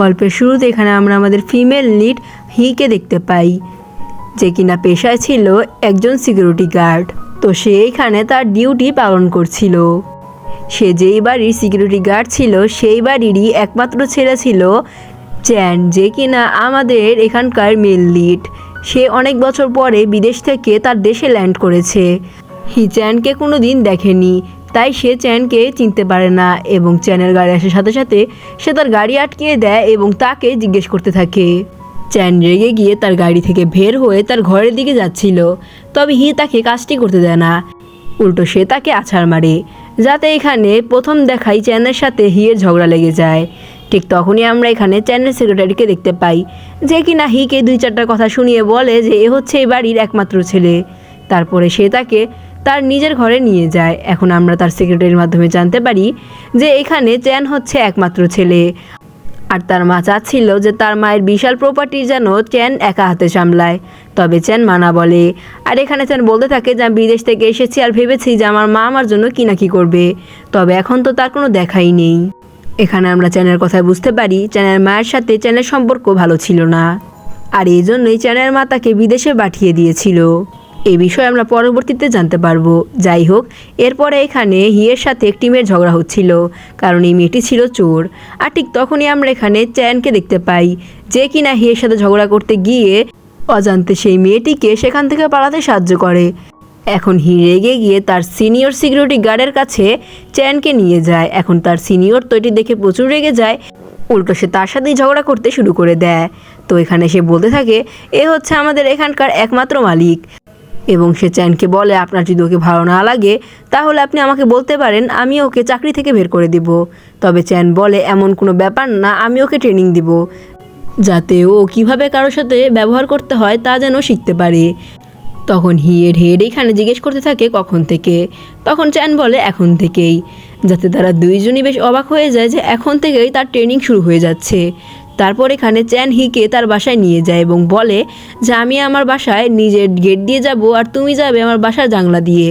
গল্পের শুরুতে এখানে আমরা আমাদের ফিমেল লিড হিকে দেখতে পাই, যে কিনা পেশায় ছিল একজন সিকিউরিটি গার্ড। তো সে এখানে তার ডিউটি পালন করছিল। সে যেই বাড়ির সিকিউরিটি গার্ড ছিল, সেই বাড়িরই একমাত্র ছেলে ছিল চ্যান, যে কিনা আমাদের এখানকার মেল লিড। সে অনেক বছর পরে বিদেশ থেকে তার দেশে ল্যান্ড করেছে। হি চ্যানকে কোনো দিন দেখেনি। তাই সে চ্যানকে চিনতে পারে না এবং চ্যানের গাড়ি আসার সাথে সাথে সে তার গাড়ি আটকিয়ে দেয় এবং তাকে জিজ্ঞেস করতে থাকে। চ্যান রেগে গিয়ে তার গাড়ি থেকে বের হয়ে তার ঘরের দিকে যাচ্ছিল, তবে হি তাকে কাজটি করতে দেয় না। উল্টো সে তাকে আছাড় মারে, যাতে এখানে প্রথম দেখাই চ্যানের সাথে হিয়ের ঝগড়া লেগে যায়। ঠিক তখনই আমরা এখানে চ্যানের সেক্রেটারিকে দেখতে পাই, যে কিনা হিকে দুই চারটা কথা শুনিয়ে বলে যে এ হচ্ছে এই বাড়ির একমাত্র ছেলে। তারপরে সে তাকে তার নিজের ঘরে নিয়ে যায়। এখন আমরা তার সেক্রেটারির মাধ্যমে জানতে পারি যে এখানে চ্যান হচ্ছে একমাত্র ছেলে। আর তার মা চাচ্ছিল যে তার মায়ের বিশাল প্রপার্টি যেন চ্যান একা হাতে সামলায়। তবে চ্যান মানা বলে। আর এখানে চ্যান বলতে থাকে যে, আমি বিদেশ থেকে এসেছি আর ভেবেছি যে আমার মা আমার জন্য কি না কি করবে। তবে এখন তো তার কোনো দেখাই নেই। এখানে আমরা চ্যানের কথায় বুঝতে পারি, চ্যানের মায়ের সাথে চ্যানের সম্পর্ক ভালো ছিল না। আর এই জন্যই চ্যানের মা তাকে বিদেশে পাঠিয়ে দিয়েছিল। এই বিষয়ে আমরা পরবর্তীতে জানতে পারব। যাই হোক, এরপরে এখানে হিয়ের সাথে একটি মেয়ের ঝগড়া হচ্ছিল, কারণ এই মেয়েটি ছিল চোর। আর ঠিক তখনই আমরা এখানে চ্যানকে দেখতে পাই, যে কিনা হিয়ের সাথে ঝগড়া করতে গিয়ে অজান্তে সেই মেয়েটিকে সেখান থেকে পালাতে সাহায্য করে। এখন হি রেগে গিয়ে তার সিনিয়র সিকিউরিটি গার্ডের কাছে চ্যানকে নিয়ে যায়। এখন তার সিনিয়র তো এটি দেখে প্রচুর রেগে যায়। উল্টো সে তার সাথেই ঝগড়া করতে শুরু করে দেয়। তো এখানে সে বলতে থাকে, এ হচ্ছে আমাদের এখানকার একমাত্র মালিক। এবং সে চ্যানকে বলে, আপনার যদি ওকে ভালো না লাগে, তাহলে আপনি আমাকে বলতে পারেন, আমি ওকে চাকরি থেকে বের করে দিব। তবে চ্যান বলে, এমন কোনো ব্যাপার না, আমি ওকে ট্রেনিং দিব, যাতে ও কীভাবে কারোর সাথে ব্যবহার করতে হয় তা যেন শিখতে পারে। তখন হিয়ের হেড এইখানে জিজ্ঞেস করতে থাকে, কখন থেকে? তখন চ্যান বলে, এখন থেকেই। যাতে তারা দুইজনই বেশ অবাক হয়ে যায় যে, এখন থেকেই তার ট্রেনিং শুরু হয়ে যাচ্ছে। তারপর এখানে চ্যান হিকে তার বাসায় নিয়ে যায় এবং বলে, যে আমি আমার বাসায় নিজের গেট দিয়ে যাব আর তুমি যাবে আমার বাসার জাংলা দিয়ে।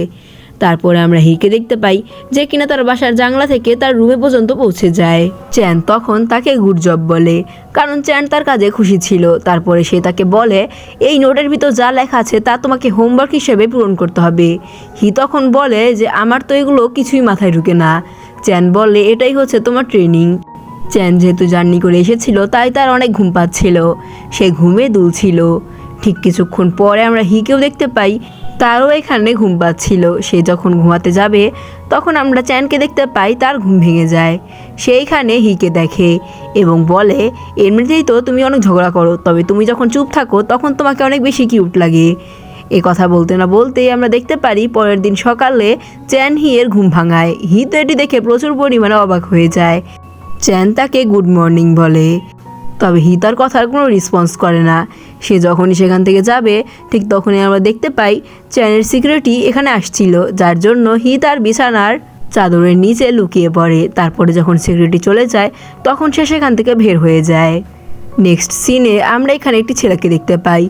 তারপরে আমরা হিকে দেখতে পাই যে কিনা তার বাসার জাংলা থেকে তার রুমে পর্যন্ত পৌঁছে যায়। চ্যান তখন তাকে গুড জব বলে, কারণ চ্যান তার কাজে খুশি ছিল। তারপরে সে তাকে বলে, এই নোটের ভিতর যা লেখা আছে তা তোমাকে হোমওয়ার্ক হিসেবে পূরণ করতে হবে। হি তখন বলে যে, আমার তো এগুলো কিছুই মাথায় ঢুকে না। চ্যান বলে, এটাই হচ্ছে তোমার ট্রেনিং। চ্যান যেহেতু জার্নি করে এসেছিল, তাই তার অনেক ঘুম পাচ্ছিল। সে ঘুমে দুলছিল। ঠিক কিছুক্ষণ পরে আমরা হিকেও দেখতে পাই, তারও এখানে ঘুম পাচ্ছিল। সে যখন ঘুমাতে যাবে, তখন আমরা চ্যানকে দেখতে পাই তার ঘুম ভেঙে যায়। সেইখানে হিকে দেখে এবং বলে এমনিতেই তো তুমি অনেক ঝগড়া করো, তবে তুমি যখন চুপ থাকো, তখন তোমাকে অনেক বেশি কিউট লাগে। এ কথা বলতে না বলতেই আমরা দেখতে পারি, পরের দিন সকালে চ্যান হিয়ের ঘুম ভাঙায়। হি তো এটি দেখে প্রচুর পরিমাণে অবাক হয়ে যায়। চ্যান তাকে গুড মর্নিং বলে। তবে হি তার কথার কোনো রেসপন্স করে না। সে যখনই সেখান থেকে যাবে, ঠিক তখনই আমরা দেখতে পাই চ্যানের সিকিউরিটি এখানে আসছিল, যার জন্য হি তার বিছানার চাদরের নিচে লুকিয়ে পড়ে। তারপরে যখন সিকিউরিটি চলে যায়, তখন সে সেখান থেকে বের হয়ে যায়। নেক্সট সিনে আমরা এখানে একটি ছেলেকে দেখতে পাই,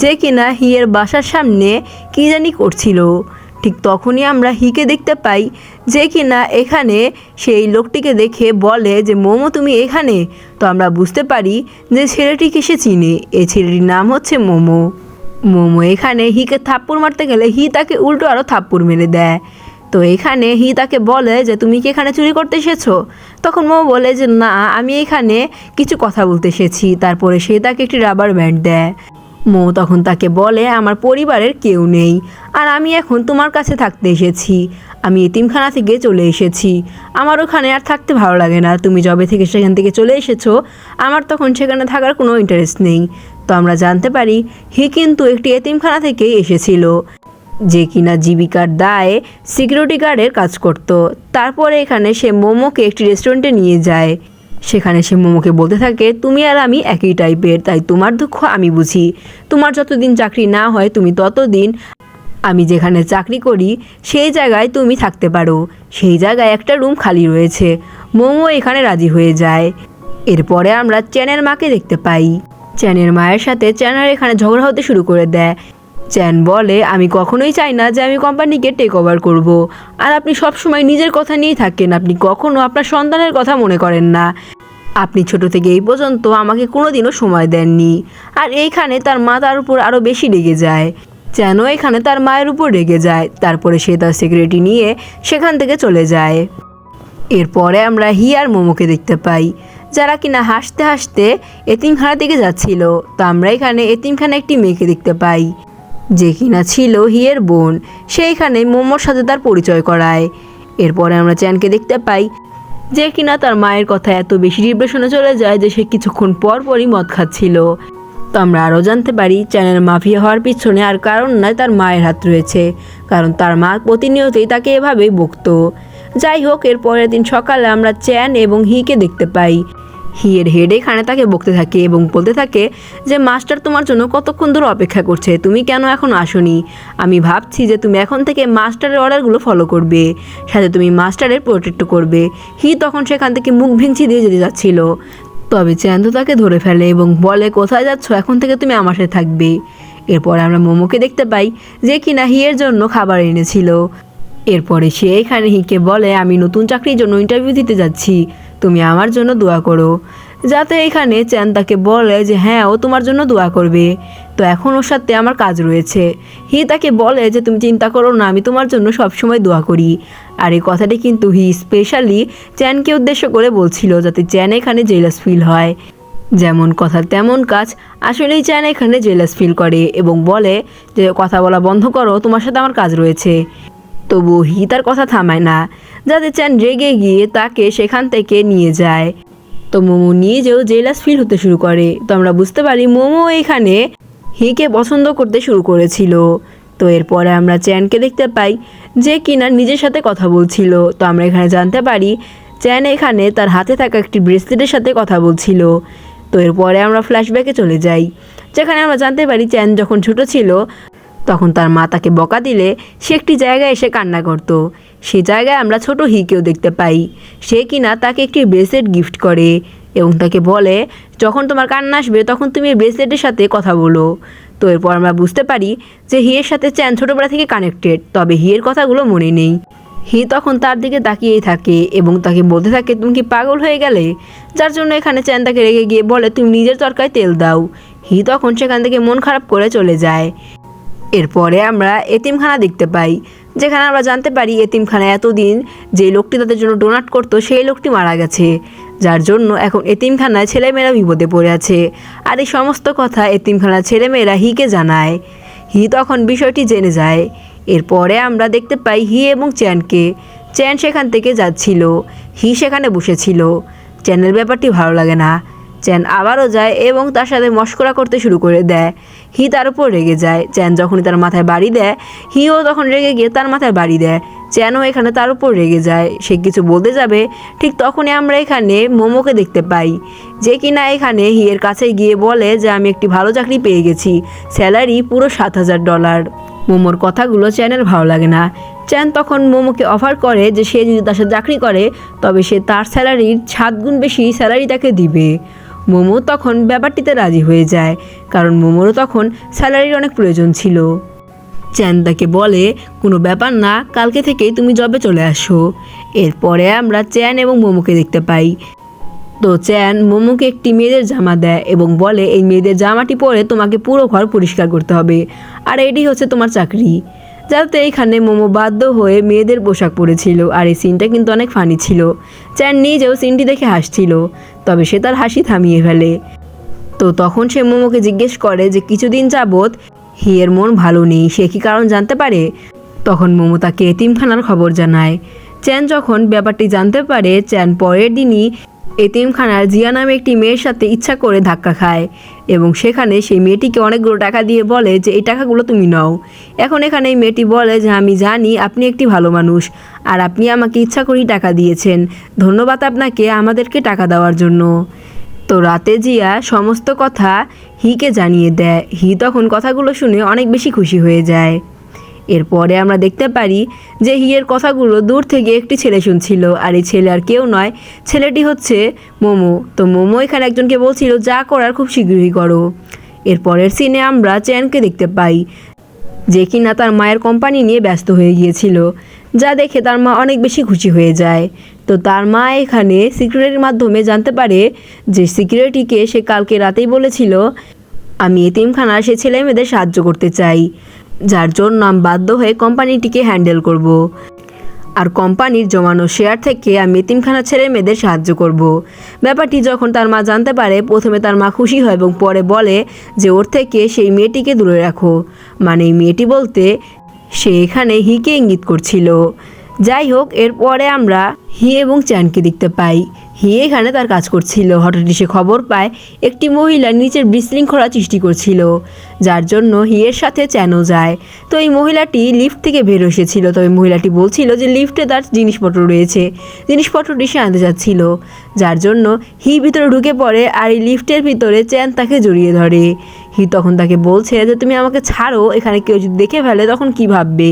যে কিনা হিয়ের বাসার সামনে কী জানি করছিল। ঠিক তখনই আমরা হিকে দেখতে পাই যে কিনা এখানে সেই লোকটিকে দেখে বলে যে, মোমো, তুমি এখানে? তো আমরা বুঝতে পারি যে ছেলেটিকে সে চিনে? এই ছেলেটির নাম হচ্ছে মোমো। মোমো এখানে হিকে থাপ্পড় মারতে গেলে হি তাকে উল্টো আরও থাপ্পড় মেরে দেয়। তো এখানে হি তাকে বলে যে, তুমি কি এখানে চুরি করতে এসেছ? তখন মোমো বলে যে, না, আমি এখানে কিছু কথা বলতে এসেছি। তারপরে সে তাকে একটি রাবার ব্যান্ড দেয়। মো তখন তাকে বলে, আমার পরিবারের কেউ নেই। আর আমি এখন তোমার কাছে থাকতে এসেছি। আমি এতিমখানা থেকে চলে এসেছি। আমার ওখানে আর থাকতে ভালো লাগে না। তুমি জবে থেকে সেখান থেকে চলে এসেছ, আমার তখন সেখানে থাকার কোনো ইন্টারেস্ট নেই। তো আমরা জানতে পারি, হি কিন্তু একটি এতিমখানা থেকেই এসেছিল, যে কিনা জীবিকার দায়ে সিকিউরিটি গার্ডের কাজ করত। তারপরে এখানে সে মোমোকে একটি রেস্টুরেন্টে নিয়ে যায়। সেখানে সে মোমোকে বলতে থাকে, তুমি আর আমি একই টাইপের তাই তোমার দুঃখ আমি বুঝি। তোমার যতদিন চাকরি না হয়, তুমি ততদিন আমি যেখানে চাকরি করি, সেই জায়গায় তুমি থাকতে পারো। সেই জায়গায় একটা রুম খালি রয়েছে। মোমো এখানে রাজি হয়ে যায়। এরপরে আমরা চ্যানের মাকে দেখতে পাই। চ্যানের মায়ের সাথে চ্যানের এখানে ঝগড়া হতে শুরু করে দেয়। চ্যান বলে, আমি কখনোই চাই না যে আমি কোম্পানিকে টেক ওভার করব। আর আপনি সবসময় নিজের কথা নিয়েই থাকেন। আপনি কখনো আপনার সন্তানের কথা মনে করেন না। আপনি ছোট থেকে এই পর্যন্ত আমাকে কোনোদিনও সময় দেননি। আর এইখানে তার মা তার উপর আরও বেশি রেগে যায়। যেন এখানে তার মায়ের উপর রেগে যায়, তারপরে সে তার সিকিউরিটি নিয়ে সেখান থেকে চলে যায়। এরপরে আমরা হি আর মোমোকে দেখতে পাই, যারা কিনা হাসতে হাসতে এতিমখানা দিকে যাচ্ছিল। তো আমরা এখানে এতিমখানা একটি মেয়েকে দেখতে পাই, যে কিনা ছিল হিয়ের বোন। সেইখানে মোমোর সাথে তার পরিচয় করায়। এরপরে আমরা চ্যানকে দেখতে পাই, যে কিনা তার মায়ের কথা এত বেশি ডিপ্রেশনে চলে যায় যে সে কিছুক্ষণ পর পরই মদ খাচ্ছিল। তো আমরা আরও জানতে পারি চ্যানের মাফিয়া হওয়ার পিছনে আর কারণ নয় তার মায়ের হাত রয়েছে, কারণ তার মা প্রতিনিয়তই তাকে এভাবেই বকতো। যাই হোক, এর পরের দিন সকালে আমরা চ্যান এবং হিকে দেখতে পাই। হিয়ের হেড এখানে তাকে বকতে থাকে এবং বলতে থাকে যে, মাস্টার তোমার জন্য কতক্ষণ ধরে অপেক্ষা করছে? তুমি কেন এখন আসোনি? আমি ভাবছি যে তুমি এখন থেকে মাস্টারের অর্ডারগুলো ফলো করবে, সাথে তুমি মাস্টারের প্রোটেক্ট করবে। হি তখন সেখান থেকে মুখ ভিঞ্চি দিয়ে যেতে যাচ্ছিল। তবে চ্যান্দু তাকে ধরে ফেলে এবং বলে, কোথায় যাচ্ছ? এখন থেকে তুমি আমার সাথে থাকবে। এরপর আমরা মোমোকে দেখতে পাই যে কিনা হিয়ের জন্য খাবার এনেছিল। এরপরে সে এখানে হিকে বলে, আমি নতুন চাকরির জন্য ইন্টারভিউ দিতে যাচ্ছি। তুমি আমার জন্য দোয়া করো। যাতে এখানে চ্যান তাকে বলে যে হ্যাঁ ও তোমার জন্য দোয়া করবে। তো এখন ওর সাথে আমার কাজ রয়েছে। হি তাকে বলে যে, তুমি চিন্তা করো না, আমি তোমার জন্য সবসময় দোয়া করি। আর এই কথাটি কিন্তু হি স্পেশালি চ্যানকে উদ্দেশ্য করে বলছিল, যাতে চ্যান এখানে জেলাস ফিল হয়। যেমন কথা, তেমন কাজ, আসলেই চ্যান এখানে জেলাস ফিল করে এবং বলে যে, কথা বলা বন্ধ করো, তোমার সাথে আমার কাজ রয়েছে। তবু হি তার কথা থামায় না, যাতে চ্যান রেগে গিয়ে তাকে সেখান থেকে নিয়ে যায়। তো মোমো নিজেও জেলাস ফিল হতে শুরু করে। তো আমরা বুঝতে পারি মোমো এখানে হিকে পছন্দ করতে শুরু করেছিল। তো এরপরে আমরা চ্যানকে দেখতে পাই যে কিনা নিজের সাথে কথা বলছিল। তো আমরা এখানে জানতে পারি চ্যান এখানে তার হাতে থাকা একটি ব্রেসলেটের সাথে কথা বলছিল। তো এরপরে আমরা ফ্ল্যাশব্যাকে চলে যাই, যেখানে আমরা জানতে পারি চ্যান যখন ছোট ছিল, তখন তার মা তাকে বকা দিলে সে একটি জায়গায় এসে কান্না করত। সে জায়গায় আমরা ছোট হিকেও দেখতে পাই। সে কিনা তাকে একটি ব্রেসলেট গিফট করে এবং তাকে বলে, যখন তোমার কান্না আসবে, তখন তুমি ব্রেসলেটের সাথে কথা বলো। তো এরপর আমরা বুঝতে পারি যে হিয়ের সাথে চ্যান ছোটোবেলা থেকে কানেক্টেড, তবে হিয়ের কথাগুলো মনে নেই। হি তখন তার দিকে তাকিয়েই থাকে এবং তাকে বলতে থাকে, তুমি কি পাগল হয়ে গেলে? যার জন্য এখানে চ্যান তাকে রেগে গিয়ে বলে, তুমি নিজের তরকায় তেল দাও। হি তখন সেখান থেকে মন খারাপ করে চলে যায়। এরপরে আমরা এতিমখানা দেখতে পাই। যেখানে আমরা জানতে পারি এতিমখানা এতদিন যে লোকটি তাদের জন্য ডোনাট করতো, সেই লোকটি মারা গেছে। যার জন্য এখন এতিমখানায় ছেলেমেয়েরা বিপদে পড়ে আছে। আর এই সমস্ত কথা এতিমখানার ছেলেমেয়েরা হিকে জানায়। হি তখন বিষয়টি জেনে যায়। এরপরে আমরা দেখতে পাই হি এবং চ্যানকে। চ্যান সেখান থেকে যাচ্ছিল। হি সেখানে বসেছিল। চ্যানের ব্যাপারটি ভালো লাগে না। চ্যান আবারও যায় এবং তার সাথে মস্করা করতে শুরু করে দেয়। হি তার উপর রেগে যায়। চ্যান যখনই তার মাথায় বাড়ি দেয়, হিও তখন রেগে গিয়ে তার মাথায় বাড়ি দেয়। চ্যানও এখানে তার উপর রেগে যায়। সে কিছু বলতে যাবে, ঠিক তখনই আমরা এখানে মোমোকে দেখতে পাই। যে কিনা এখানে হিয়ের কাছে গিয়ে বলে যে, আমি একটি ভালো চাকরি পেয়ে গেছি। স্যালারি পুরো সাত হাজার ডলার। মোমোর কথাগুলো চ্যানের ভালো লাগে না। চ্যান তখন মোমোকে অফার করে যে, সে যদি তার সাথে চাকরি করে, তবে সে তার স্যালারির সাত গুণ বেশি স্যালারি তাকে দিবে। মোমো তখন ব্যাপারটিতে রাজি হয়ে যায়, কারণ মোমোরও তখন স্যালারির অনেক প্রয়োজন ছিল। চ্যান তাকে বলে, কোনো ব্যাপার না, কালকে থেকেই তুমি জবে চলে আসো। এরপরে আমরা চ্যান এবং মোমোকে দেখতে পাই। তো চ্যান মোমোকে একটি মেয়েদের জামা দেয় এবং বলে, এই মেয়েদের জামাটি পরে তোমাকে পুরো ঘর পরিষ্কার করতে হবে। আর এটি হচ্ছে তোমার চাকরি। যাতে এইখানে মোমো বাধ্য হয়ে মেয়েদের পোশাক পরেছিল আর এই সিনটা কিন্তু অনেক ফানি ছিল। চ্যান নিজেও সিনটি দেখে হাসছিল, তবে সে তার হাসি থামিয়ে ফেলে। তো তখন সে মোমোকে জিজ্ঞেস করে যে কিছুদিন যাবৎ হিয়ের মন ভালো নেই, সে কি কারণ জানতে পারে? তখন মোমো তাকে এতিমখানার খবর জানায়। চ্যান যখন ব্যাপারটি জানতে পারে, চ্যান পরের দিনই এতিমখানার জিয়া নামে একটি মেয়ের সাথে ইচ্ছা করে ধাক্কা খায় এবং সেখানে সেই মেয়েটিকে অনেকগুলো টাকা দিয়ে বলে যে, এই টাকাগুলো তুমি নাও। এখন এখানে এই মেয়েটি বলে যে, আমি জানি আপনি একটি ভালো মানুষ আর আপনি আমাকে ইচ্ছা করেই টাকা দিয়েছেন। ধন্যবাদ আপনাকে আমাদেরকে টাকা দেওয়ার জন্য। তো রাতে জিয়া সমস্ত কথা হিকে জানিয়ে দেয়। হি তখন কথাগুলো শুনে অনেক বেশি খুশি হয়ে যায়। এরপরে আমরা দেখতে পারি যে হিয়ের কথাগুলো দূর থেকে একটি ছেলে শুনছিল, আর এই ছেলে আর কেউ নয়। ছেলেটি হচ্ছে মোমো। তো মোমো এখানে একজনকে বলছিল, যা করার খুব শীঘ্রই করো। এরপরের সিনে আমরা চ্যানকে দেখতে পাই, যে কিনা তার মায়ের কোম্পানি নিয়ে ব্যস্ত হয়ে গিয়েছিল, যা দেখে তার মা অনেক বেশি খুশি হয়ে যায়। তো তার মা এখানে সিকিউরিটির মাধ্যমে জানতে পারে যে সিকিউরিটিকে সে কালকে রাতেই বলেছিল, আমি এতিমখানা সে ছেলে মেয়েদের সাহায্য করতে চাই। যার জন্য আমি বাধ্য হয়ে কোম্পানিটিকে হ্যান্ডেল করব। আর কোম্পানির জমানো শেয়ার থেকে আমি এতিমখানা ছেলে মেয়েদের সাহায্য করব। ব্যাপারটি যখন তার মা জানতে পারে, প্রথমে তার মা খুশি হয় এবং পরে বলে যে ওর থেকে সেই মেয়েটিকে দূরে রাখো মানে এই মেয়েটি বলতে সে এখানে হিকে ইঙ্গিত করছিল যাই হোক, এরপরে আমরা হি এবং চ্যানকে দেখতে পাই হি এখানে তার কাজ করছিল। হঠাৎই সে খবর পায়, একটি মহিলা নিচের বিশৃঙ্খলা সৃষ্টি করছিল, যার জন্য হিয়ের সাথে চ্যানও যায়। তো এই মহিলাটি লিফট থেকে বের এসেছিল। তবে মহিলাটি বলছিল যে লিফটে তার জিনিসপত্র রয়েছে। জিনিসপত্রটি সে আনতে যাচ্ছিল, যার জন্য হি ভিতরে ঢুকে পড়ে আর এই লিফটের ভিতরে চ্যান তাকে জড়িয়ে ধরে। হি তখন তাকে বলছে যে, তুমি আমাকে ছাড়ো, এখানে কেউ যদি দেখে ফেলে তখন কি ভাববে?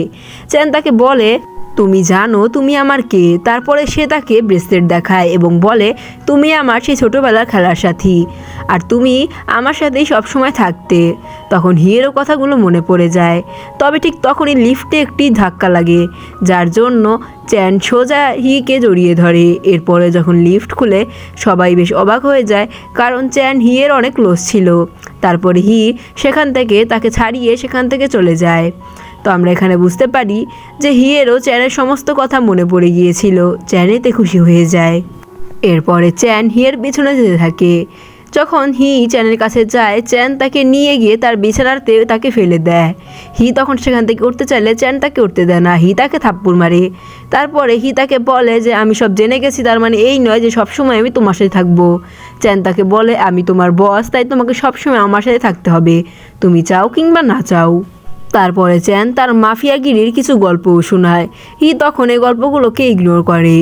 চ্যান তাকে বলে তুমি জানো তুমি আমার কে? তারপরে সে তাকে ব্রেসলেট দেখায় এবং বলে, তুমি আমার সেই ছোটোবেলার খেলার সাথী। আর তুমি আমার সাথেই সবসময় থাকতে। তখন হিয়েরও কথাগুলো মনে পড়ে যায়। তবে ঠিক তখনই লিফটে একটি ধাক্কা লাগে, যার জন্য চ্যান সোজা হিকে জড়িয়ে ধরে। এরপরে যখন লিফট খুলে, সবাই বেশ অবাক হয়ে যায়, কারণ চ্যান হিয়ের অনেক ক্লোজ ছিল। তারপরে হি সেখান থেকে, তাকে ছাড়িয়ে সেখান থেকে চলে যায়। তো আমরা এখানে বুঝতে পারি যে হিয়েরও চ্যানের সমস্ত কথা মনে পড়ে গিয়েছিল চ্যান এতে খুশি হয়ে যায়। এরপরে চ্যান হিয়ের পিছনে যেতে থাকে। যখন হি চ্যানের কাছে যায়, চ্যান তাকে নিয়ে গিয়ে তার বিছানাতে তাকে ফেলে দেয়। হি তখন সেখান থেকে উঠতে চাইলে চ্যান তাকে উঠতে দেয় না, হি তাকে থাপ্পড় মারে। তারপরে হি তাকে বলে যে, আমি সব জেনে গেছি, তার মানে এই নয় যে সবসময় আমি তোমার সাথে থাকব। চ্যান তাকে বলে, আমি তোমার বস, তাই তোমাকে সবসময় আমার সাথে থাকতে হবে। তুমি চাও কিংবা না চাও। তারপরে চ্যান তার মাফিয়াগিরির কিছু গল্পও শোনায়। হি তখন এই গল্পগুলোকে ইগনোর করে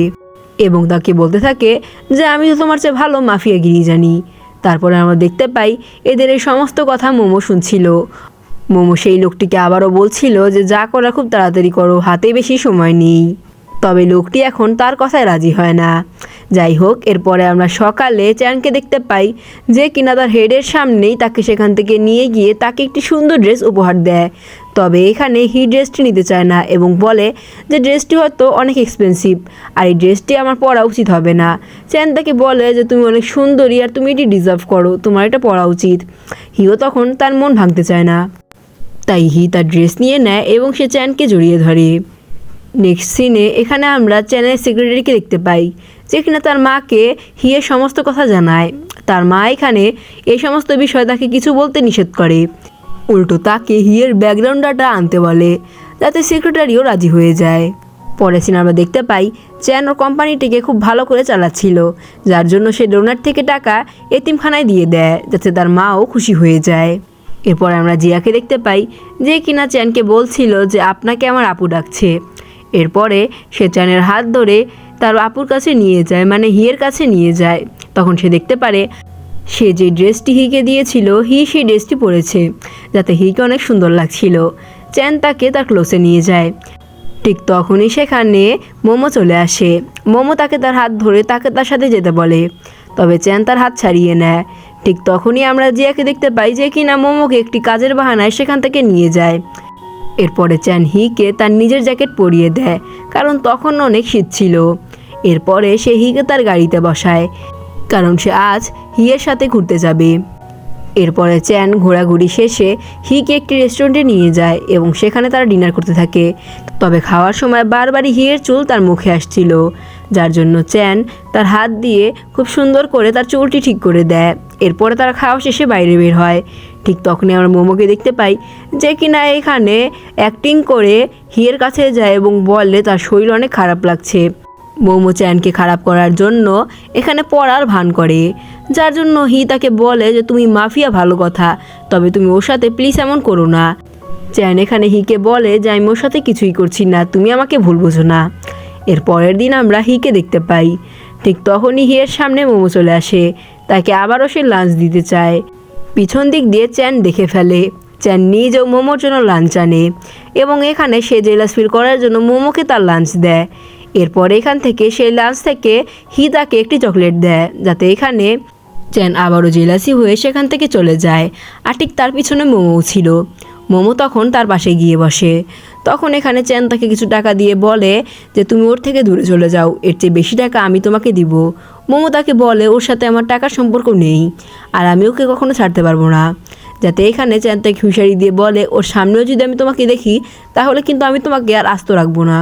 এবং তাকে বলতে থাকে যে, আমি তো তোমার চেয়ে ভালো মাফিয়াগিরি জানি। তারপরে আমরা দেখতে পাই এদের এই সমস্ত কথা মোমো শুনছিল। মোমো সেই লোকটিকে আবারও বলছিল যে, যা করা খুব তাড়াতাড়ি করো, হাতে বেশি সময় নেই। তবে লোকটি এখন তার কথায় রাজি হয় না। যাই হোক, এরপরে আমরা সকালে চ্যানকে দেখতে পাই যে, কিনা তার হেডের সামনেই তাকে সেখান থেকে নিয়ে গিয়ে তাকে একটি সুন্দর ড্রেস উপহার দেয়। তবে এখানে হি ড্রেসটি নিতে চায় না এবং বলে যে ড্রেসটি হয়তো অনেক এক্সপেন্সিভ আর এই ড্রেসটি আমার পরা উচিত হবে না। চ্যান তাকে বলে যে, তুমি অনেক সুন্দরী আর তুমি এটি ডিজার্ভ করো, তোমার এটা পরা উচিত। হিও তখন তার মন ভাঙতে চায় না। তাই হি তার ড্রেস নিয়ে নেয় এবং সে চ্যানকে জড়িয়ে ধরে। নেক্সট সিনে এখানে আমরা চ্যানেল সেক্রেটারিকে দেখতে পাই, যে কিনা তার মাকে হিয়ের সমস্ত কথা জানায়। তার মা এখানে এই সমস্ত বিষয় তাকে কিছু বলতে নিষেধ করে। উল্টো তাকে হিয়ের ব্যাকগ্রাউন্ড ডাটা আনতে বলে, যাতে সেক্রেটারিও রাজি হয়ে যায়। পরে সিনে আমরা দেখতে পাই, চ্যান ওর কোম্পানিটিকে খুব ভালো করে চালাচ্ছিল, যার জন্য সে ডোনার থেকে টাকা এতিমখানায় দিয়ে দেয়, যাতে তার মাও খুশি হয়ে যায়। এরপর আমরা জিয়াকে দেখতে পাই, যে কিনা চ্যানকে বলছিল যে আপনাকে আমার আপু ডাকছে। এরপরে সে চ্যানের হাত ধরে তার আপুর কাছে নিয়ে যায় মানে হিয়ের কাছে নিয়ে যায়। তখন সে দেখতে পারে সে যে ড্রেসটি হিকে দিয়েছিল, হি সেই ড্রেসটি পরেছে, যাতে হিকে অনেক সুন্দর লাগছিল। চ্যান তাকে তার ক্লোসে নিয়ে যায়। ঠিক তখনই সেখানে মোমো চলে আসে। মোমো তাকে তার হাত ধরে তাকে তার সাথে যেতে বলে, তবে চ্যান তার হাত ছাড়িয়ে নেয়। ঠিক তখনই আমরা জিয়াকে দেখতে পাই যে কিনা মোমোকে একটি কাজের বাহানায় সেখান থেকে নিয়ে যায়। এরপরে চ্যান হিকে তার নিজের জ্যাকেট পরিয়ে দেয়, কারণ তখন অনেক শীত ছিল। এরপরে সে হিকে তার গাড়িতে বসায়। কারণ সে আজ হিয়ের সাথে ঘুরতে যাবে। এরপরে চ্যান ঘোরাঘুরি শেষে হিকে একটি রেস্টুরেন্টে নিয়ে যায় এবং সেখানে তারা ডিনার করতে থাকে। তবে খাওয়ার সময় বারবারই হিয়ের চুল তার মুখে আসছিল, যার জন্য চ্যান তার হাত দিয়ে খুব সুন্দর করে তার চুলটি ঠিক করে দেয়। এরপরে তারা খাওয়া শেষে বাইরে বের হয়। ঠিক তখনই আমরা মোমোকে দেখতে পাই যে কিনা এখানে অ্যাক্টিং করে হিয়ের কাছে যায় এবং বলে তার শরীর অনেক খারাপ লাগছে। মোমো চ্যানকে খারাপ করার জন্য এখানে পড়ার ভান করে। যার জন্য হি তাকে বলে যে, তুমি মাফিয়া ভালো কথা, তবে তুমি ওর সাথে প্লিজ এমন করো না। চ্যান এখানে হিকে বলে যে, আমি ওর সাথে কিছুই করছি না, তুমি আমাকে ভুল বোঝো না। এর পরের দিন আমরা হিকে দেখতে পাই। ঠিক তখনই হিয়ের সামনে মোমো চলে আসে। তাকে আবারও সে লাঞ্চ দিতে চায়। পিছন দিক দিয়ে চ্যান দেখে ফেলে। চ্যান নিজেও মোমোর জন্য লাঞ্চ আনে এবং এখানে সে জেলাস ফিল করার জন্য মোমোকে তার লাঞ্চ দেয়। এরপর এখান থেকে সেই লাঞ্চ থেকে হি তাকে একটি চকলেট দেয়, যাতে এখানে চ্যান আবারও জেলাসি হয়ে সেখান থেকে চলে যায়। আর ঠিক তার পিছনে মোমো ছিল। মোমো তখন তার পাশে গিয়ে বসে। তখন এখানে চ্যান তাকে কিছু টাকা দিয়ে বলে যে, তুমি ওর থেকে দূরে চলে যাও, এর চেয়ে বেশি টাকা আমি তোমাকে দিব। মোমো তাকে বলে, ওর সাথে আমার টাকার সম্পর্ক নেই, আর আমি ওকে কখনো ছাড়তে পারব না। যাতে এখানে চ্যান তাকে হুঁশিয়ারি দিয়ে বলে, ওর সামনেও যদি আমি তোমাকে দেখি, তাহলে কিন্তু আমি তোমাকে আর আস্ত রাখব না।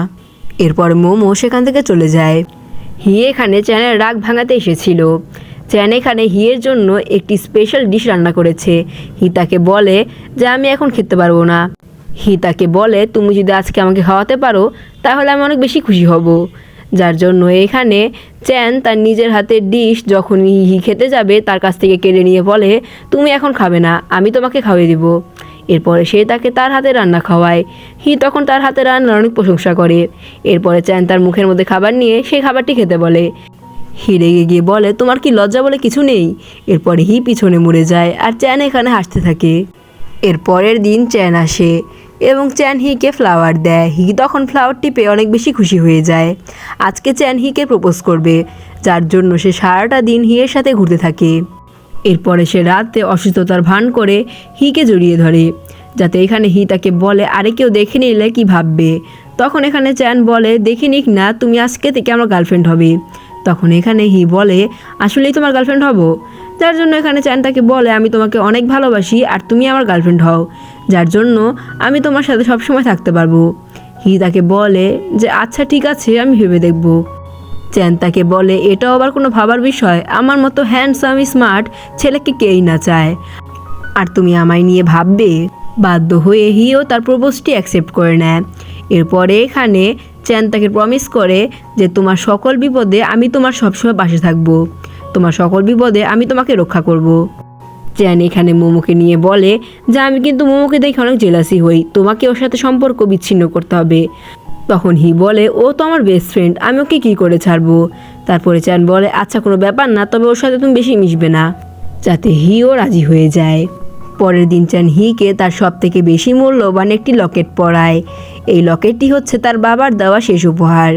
এরপরে মোমো সেখান থেকে চলে যায়। হিয়ে এখানে চ্যানের রাগ ভাঙাতে এসেছিল। চ্যান এখানে হিয়ের জন্য একটি স্পেশাল ডিশ রান্না করেছে। হি তাকে বলে যে আমি এখন খেতে পারব না। হি তাকে বলে, তুমি যদি আজকে আমাকে খাওয়াতে পারো, তাহলে আমি অনেক বেশি খুশি হব। যার জন্য এখানে চ্যান তার নিজের হাতের ডিশ যখন হি খেতে যাবে, তার কাছ থেকে কেড়ে নিয়ে বলে, তুমি এখন খাবে না, আমি তোমাকে খাওয়িয়ে দিব। এরপরে সে তাকে তার হাতে রান্না খাওয়ায়। হি তখন তার হাতে রান্নার অনেক প্রশংসা করে। এরপরে চ্যান তার মুখের মধ্যে খাবার নিয়ে সেই খাবারটি খেতে বলে। হি রেগে গিয়ে বলে, তোমার কি লজ্জা বলে কিছু নেই? এরপরে হি পিছনে মরে যায় আর চ্যান এখানে হাসতে থাকে। এর পরের দিন চ্যান আসে এবং চ্যান হিকে ফ্লাওয়ার দেয়। হি তখন ফ্লাওয়ারটি পেয়ে অনেক বেশি খুশি হয়ে যায়। আজকে চ্যান হিকে প্রপোজ করবে, যার জন্য সে সারাটা দিন হিয়ের সাথে ঘুরতে থাকে। এরপরে সে রাতে অসুস্থতার ভান করে হিকে জড়িয়ে ধরে। যাতে এখানে হি তাকে বলে, আরে কেউ দেখে নিলে কি ভাববে? তখন এখানে চ্যান বলে, দেখে নিক না, তুমি আজকে থেকে আমার গার্লফ্রেন্ড হবে। তখন এখানে হি বলে, আসলেই তোমার গার্লফ্রেন্ড হব? যার জন্য এখানে চ্যান তাকে বলে, আমি তোমাকে অনেক ভালোবাসি আর তুমি আমার গার্লফ্রেন্ড হও, যার জন্য আমি তোমার সাথে সবসময় থাকতে পারব। হি তাকে বলে যে আচ্ছা ঠিক আছে, আমি ভেবে দেখব। চ্যান তাকে বলে, এটাও আবার কোনো ভাবার বিষয়? আমার মতো হ্যান্ডসাম স্মার্ট ছেলেকে কেই না চায়? আর তুমি আমায় নিয়ে ভাববে? বাধ্য হয়ে হিও তার প্রপোজটি অ্যাকসেপ্ট করে নেয়। এরপরে এখানে চ্যান তাকে প্রমিস করে যে, তোমার সকল বিপদে আমি তোমার সবসময় পাশে থাকব। তোমার সকল বিপদে আমি তোমাকে রক্ষা করব। চ্যান এখানে মোমোকে নিয়ে বলে, যে আমি কিন্তু মোমোকে দেখে অনেক জেলাসি হই। তোমাকে ওর সাথে সম্পর্ক বিচ্ছিন্ন করতে হবে। তখন হি বলে, ও তো আমার বেস্ট ফ্রেন্ড আমি ওকে কী করে ছাড়বো? তারপরে চ্যান বলে আচ্ছা কোনো ব্যাপার না, তবে ওর সাথে তুমি বেশি মিশবে না। যাতে হিও রাজি হয়ে যায়। পরের দিন চ্যান হিকে তার সব থেকে বেশি মূল্যবান একটি লকেট পরায়। এই লকেটটি হচ্ছে তার বাবার দেওয়া শেষ উপহার।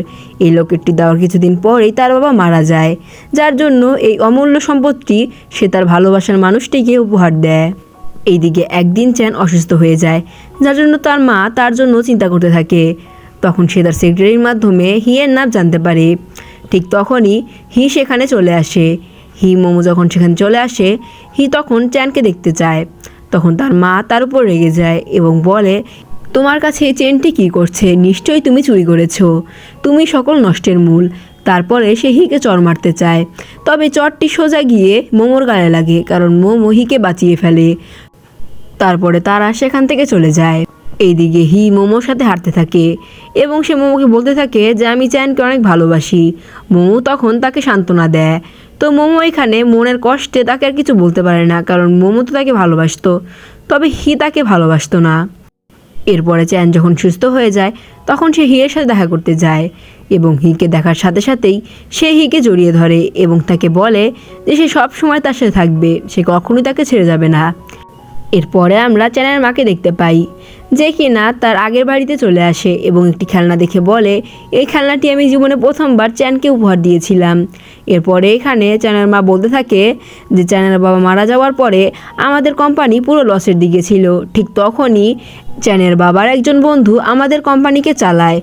এই লকেটটি দেওয়ার কিছুদিন পরেই তার বাবা মারা যায়, যার জন্য এই অমূল্য সম্পদটি সে তার ভালোবাসার মানুষটিকে উপহার দেয়। এইদিকে একদিন চ্যান অসুস্থ হয়ে যায়, যার জন্য তার মা তার জন্য চিন্তা করতে থাকে। তখন সে তার সেক্রেটারির মাধ্যমে হিয়ের নাম জানতে পারে। ঠিক তখনই হি সেখানে চলে আসে। হি মোমো যখন সেখানে চলে আসে, হি তখন চ্যানকে দেখতে চায়। তখন তার মা তার উপর রেগে যায় এবং বলে, তোমার কাছে এই চেনটি কী করছে? নিশ্চয়ই তুমি চুরি করেছ। তুমি সকল নষ্টের মূল। তারপরে সে হিকে চর মারতে চায়। তবে চরটি সোজা গিয়ে মোমোর গায়ে লাগে, কারণ মোমো হিকে বাঁচিয়ে ফেলে। তারপরে তারা সেখান থেকে চলে যায়। এইদিকে হি মোমোর সাথে হাঁটতে থাকে এবং সে মোমোকে বলতে থাকে যে, আমি চ্যানকে অনেক ভালোবাসি। মোমো তখন তাকে সান্ত্বনা দেয়। তো মোমো এখানে মনের কষ্টে তাকে আর কিছু বলতে পারে না, কারণ মোমো তো তাকে ভালোবাসতো। তবে হি তাকে ভালোবাসতো না। এরপরে চ্যান যখন সুস্থ হয়ে যায়, তখন সে হিয়ের সাথে দেখা করতে যায় এবং হিকে দেখার সাথে সাথেই সে হিকে জড়িয়ে ধরে এবং তাকে বলে যে, সে সব সময় তার সাথে থাকবে। সে কখনোই তাকে ছেড়ে যাবে না। এরপরে আমরা চ্যানের মাকে দেখতে পাই, যে কিনা তার আগের বাড়িতে চলে আসে এবং একটি খেলনা দেখে বলে, এই খেলনাটি আমি জীবনে প্রথমবার চ্যানকে উপহার দিয়েছিলাম। এরপরে এখানে চ্যানের মা বলতে থাকে যে চ্যানের বাবা মারা যাওয়ার পরে আমাদের কোম্পানি পুরো লসের দিকে ছিল। ঠিক তখনই চ্যানের বাবার একজন বন্ধু আমাদের কোম্পানিকে চালায়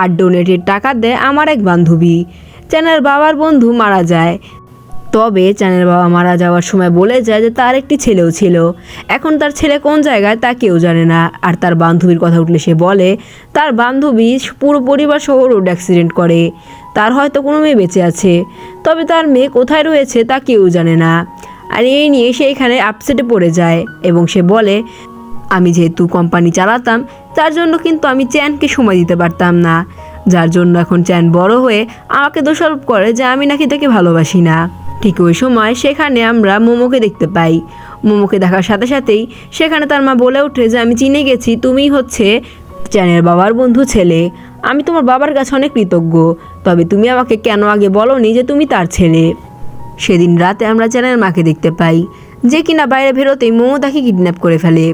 আর ডোনেটের টাকা দেয় আমার এক বান্ধবী। চ্যানের বাবার বন্ধু মারা যায়। তবে চানের বাবা মারা যাওয়ার সময় বলে যায় যে তার একটি ছেলেও ছিল। এখন তার ছেলে কোন জায়গায় তা কেউ জানে না। আর তার বান্ধবীর কথা উঠলে সে বলে, তার বান্ধবী পুরো পরিবার সহ রোড অ্যাক্সিডেন্ট করে। তার হয়তো কোনো মেয়ে বেঁচে আছে। তবে তার মেয়ে কোথায় রয়েছে তা কেউ জানে না। আর এই নিয়ে সে এখানে আপসেটে পড়ে যায় এবং সে বলে, আমি যেহেতু কোম্পানি চালাতাম, তার জন্য কিন্তু আমি চ্যানকে সময় দিতে পারতাম না। যার জন্য এখন চ্যান বড় হয়ে আমাকে দোষারোপ করে যে আমি নাকি তাকে ভালোবাসি না। ঠিক ওই সময় সেখানে আমরা মোমোকে দেখতে পাই। মোমোকে দেখার সাথে সাথেই সেখানে তার মা বলে ওঠে যে, আমি চিনে গেছি, তুমি হচ্ছে চ্যানের বাবার বন্ধু ছেলে। আমি তোমার বাবার কাছে অনেক কৃতজ্ঞ। তবে তুমি আমাকে কেন আগে বলনি যে তুমি তার ছেলে? সেদিন রাতে আমরা চ্যানের মাকে দেখতে পাই, যে কিনা বাইরে বেরোতেই মোমো তাকে কিডন্যাপ করে ফেলে।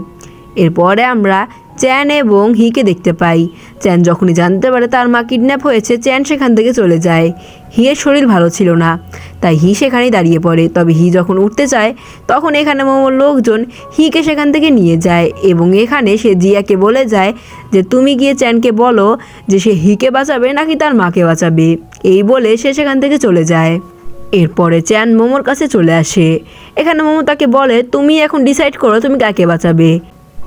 এরপরে আমরা চ্যান এবং হিকে দেখতে পাই। চ্যান যখনই জানতে পারে তার মা কিডন্যাপ হয়েছে, চ্যান সেখান থেকে চলে যায়। হিয়ের শরীর ভালো ছিল না, তাই হি সেখানেই দাঁড়িয়ে পড়ে। তবে হি যখন উঠতে চায়, তখন এখানে মোমোর লোকজন হিকে সেখান থেকে নিয়ে যায় এবং এখানে সে জিয়াকে বলে যায় যে, তুমি গিয়ে চ্যানকে বলো যে, সে হিকে বাঁচাবে নাকি তার মাকে বাঁচাবে? এই বলে সে সেখান থেকে চলে যায়। এরপরে চ্যান মোমোর কাছে চলে আসে। এখানে মোমো তাকে বলে, তুমি এখন ডিসাইড করো তুমি কাকে বাঁচাবে?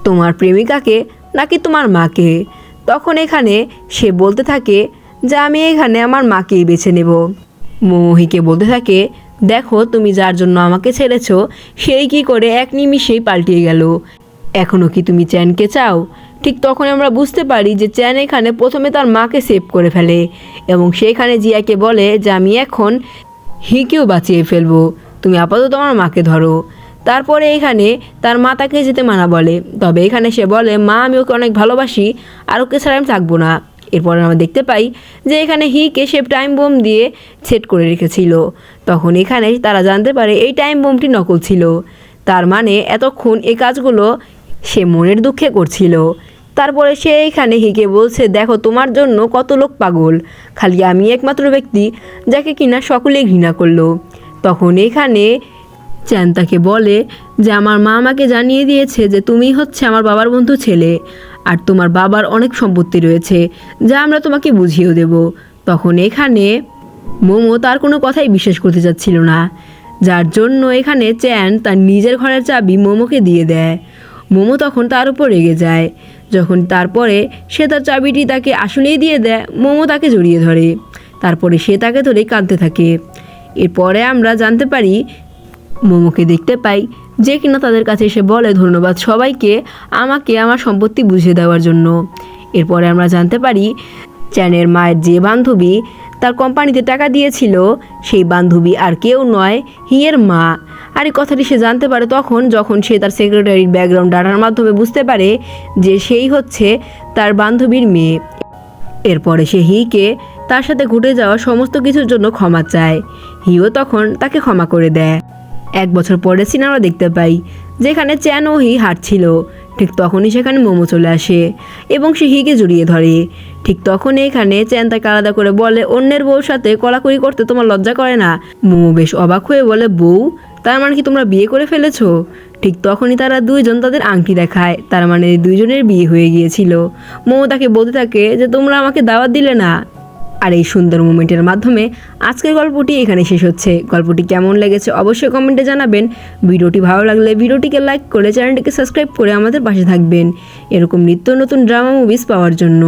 তোমার প্রেমিকাকে নাকি তোমার মাকে? তখন এখানে সে বলতে থাকে যে, আমি এখানে আমার মাকেই বেছে নেব। মোহিকে বলতে থাকে, দেখো, তুমি যার জন্য আমাকে ছেড়েছ, সেই কি করে এক নিমিষেই পাল্টিয়ে গেল। এখনও কি তুমি চ্যানকে চাও? ঠিক তখন আমরা বুঝতে পারি যে, চ্যান এখানে প্রথমে তার মাকে সেভ করে ফেলে এবং সেইখানে জিয়াকে বলে যে, আমি এখন হিকেও বাঁচিয়ে ফেলব। তুমি আপাতত আমার মাকে ধরো। তারপরে এখানে তার মা তাকে যেতে মানা বলে। তবে এখানে সে বলে, মা, আমি ওকে অনেক ভালোবাসি, আর ওকে ছাড়া আমি থাকব না। এরপর আমরা দেখতে পাই যে এখানে হিকে সে টাইম বোম দিয়ে সেট করে রেখেছিল। তখন এখানে তারা জানতে পারে এই টাইম বোমটি নকল ছিল। তার মানে এতক্ষণ এ কাজগুলো সে মনের দুঃখে করছিল। তারপরে সে এখানে হিকে বলছে, দেখো, তোমার জন্য কত লোক পাগল। খালি আমি একমাত্র ব্যক্তি যাকে কিনা সকলেই ঘৃণা করল। তখন এখানে চ্যান তাকে বলে যে, আমার মা আমাকে জানিয়ে দিয়েছে যে তুমি হচ্ছে আমার বাবার বন্ধু ছেলে আর তোমার বাবার অনেক সম্পত্তি রয়েছে, যা আমরা তোমাকে বুঝিয়েও দেব। তখন এখানে মোমো তার কোনো কথাই বিশ্বাস করতে চাচ্ছিল না, যার জন্য এখানে চ্যান তার নিজের ঘরের চাবি মোমোকে দিয়ে দেয়। মোমো তখন তার উপর রেগে যায়। যখন তারপরে সে তার চাবিটি তাকে আসলেই দিয়ে দেয়, মোমো তাকে জড়িয়ে ধরে। তারপরে সে তাকে ধরে কাঁদতে থাকে। এরপরে আমরা জানতে পারি মোমোকে দেখতে পাই, যে কিনা তাদের কাছে এসে বলে, ধন্যবাদ সবাইকে আমাকে আমার সম্পত্তি বুঝিয়ে দেওয়ার জন্য। এরপরে আমরা জানতে পারি, চ্যানের মায়ের যে বান্ধবী তার কোম্পানিতে টাকা দিয়েছিল, সেই বান্ধবী আর কেউ নয়, হিয়ের মা। আর এই কথাটি সে জানতে পারে তখন যখন সে তার সেক্রেটারির ব্যাকগ্রাউন্ড ডাটার মাধ্যমে বুঝতে পারে যে সেই হচ্ছে তার বান্ধবীর মেয়ে। এরপরে সে হিকে তার সাথে ঘটে যাওয়া সমস্ত কিছুর জন্য ক্ষমা চায়। হিও তখন তাকে ক্ষমা করে দেয়। এক বছর পরে সিনেমা দেখতে পাই, যেখানে চ্যান হি হাঁটছিল। ঠিক তখনই সেখানে মোমো চলে আসে এবং সে হিকে জড়িয়ে ধরে। ঠিক তখনই এখানে চ্যান তাকে আলাদা করে বলে, অন্যের বউর সাথে কলাকুড়ি করতে তোমার লজ্জা করে না? মোমো বেশ অবাক হয়ে বলে, বউ, তার মানে কি তোমরা বিয়ে করে ফেলেছো? ঠিক তখনই তারা দুইজন তাদের আংটি দেখায়, তার মানে দুইজনের বিয়ে হয়ে গিয়েছিল। মোমো তাকে বলতে থাকে যে, তোমরা আমাকে দাওয়াত দিলে না। আর এই সুন্দর মুমেন্টের মাধ্যমে আজকের গল্পটি এখানে শেষ হচ্ছে। গল্পটি কেমন লেগেছে অবশ্যই কমেন্টে জানাবেন। ভিডিওটি ভালো লাগলে ভিডিওটিকে লাইক করে চ্যানেলটিকে সাবস্ক্রাইব করে আমাদের পাশে থাকবেন। এরকম নিত্য নতুন ড্রামা মুভিস পাওয়ার জন্য।